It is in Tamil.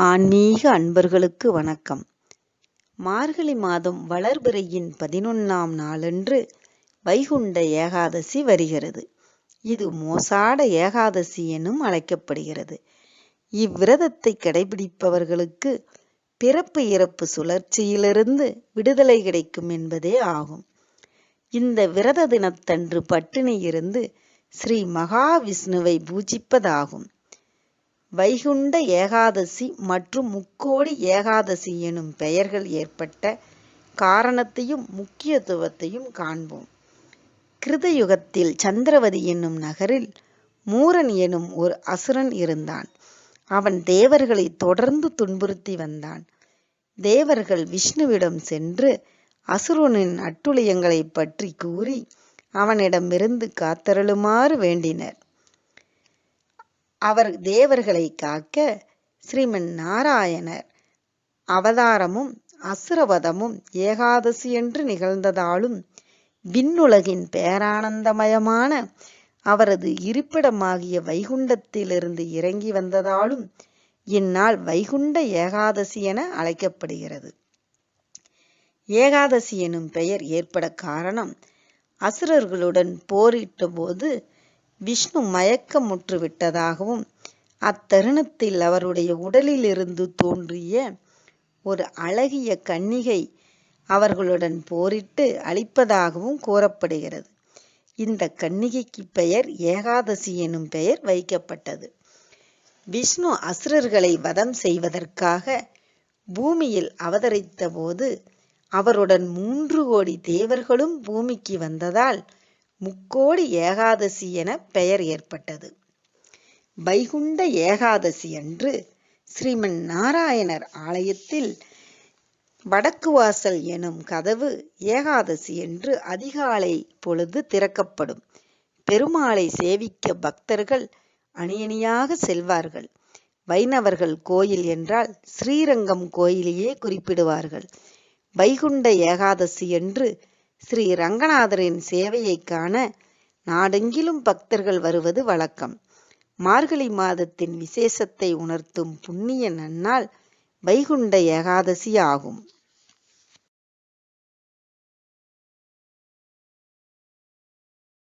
ஆன்மீக அன்பர்களுக்கு வணக்கம். மார்கழி மாதம் வளர்பிறையின் பதினொன்னாம் நாளன்று வைகுண்ட ஏகாதசி வருகிறது. இது மோசாட ஏகாதசி எனும் அழைக்கப்படுகிறது. இவ்விரதத்தை கடைபிடிப்பவர்களுக்கு பிறப்பு இறப்பு சுழற்சியிலிருந்து விடுதலை கிடைக்கும் என்பதே ஆகும். இந்த விரத தினத்தன்று பட்டினி இருந்து ஸ்ரீ மகாவிஷ்ணுவை பூஜிப்பதாகும். வைகுண்ட ஏகாதசி மற்றும் முக்கோடி ஏகாதசி எனும் பெயர்கள் ஏற்பட்ட காரணத்தையும் முக்கியத்துவத்தையும் காண்போம். கிருதயுகத்தில் சந்திரவதி என்னும் நகரில் மூரன் எனும் ஒரு அசுரன் இருந்தான். அவன் தேவர்களை தொடர்ந்து துன்புறுத்தி வந்தான். தேவர்கள் விஷ்ணுவிடம் சென்று அசுரனின் அட்டுழியங்களை பற்றி கூறி அவனிடமிருந்து காத்தருளுமாறு வேண்டினர். அவர் தேவர்களை காக்க ஸ்ரீமன் நாராயணர் அவதாரமும் அசுரவதமும் ஏகாதசி என்று நிகழ்ந்ததாலும் விண்ணுலகின் பேரானந்தமயமான அவரது இருப்பிடமாகிய வைகுண்டத்திலிருந்து இறங்கி வந்ததாலும் இந்நாள் வைகுண்ட ஏகாதசி என அழைக்கப்படுகிறது. ஏகாதசி எனும் பெயர் ஏற்பட காரணம் அசுரர்களுடன் போரிட்ட போது விஷ்ணு மயக்கமுற்று விட்டதாகவும் அத்தருணத்தில் அவருடைய உடலிலிருந்து தோன்றிய ஒரு அழகிய கன்னிகை அவர்களுடன் போரிட்டு அழிப்பதாகவும் கூறப்படுகிறது. இந்த கன்னிகைக்கு பெயர் ஏகாதசி எனும் பெயர் வைக்கப்பட்டது. விஷ்ணு அசுரர்களை வதம் செய்வதற்காக பூமியில் அவதரித்த போது அவருடன் மூன்று கோடி தேவர்களும் பூமிக்கு வந்ததால் முக்கோடி ஏகாதசி என பெயர் ஏற்பட்டது. வைகுண்ட ஏகாதசி அன்று ஸ்ரீமன் நாராயணர் ஆலயத்தில் வடக்கு வாசல் எனும் கதவு ஏகாதசி என்று அதிகாலை பொழுது திறக்கப்படும். பெருமாளை சேவிக்க பக்தர்கள் அணியணியாக செல்வார்கள். வைணவர்கள் கோயில் என்றால் ஸ்ரீரங்கம் கோயிலையே குறிப்பிடுவார்கள். வைகுண்ட ஏகாதசி என்று ஸ்ரீ ரங்கநாதரின் சேவையை காண நாடெங்கிலும் பக்தர்கள் வருவது வழக்கம். மார்கழி மாதத்தின் விசேஷத்தை உணர்த்தும் புண்ணிய நன்னாள் வைகுண்ட ஏகாதசி ஆகும்.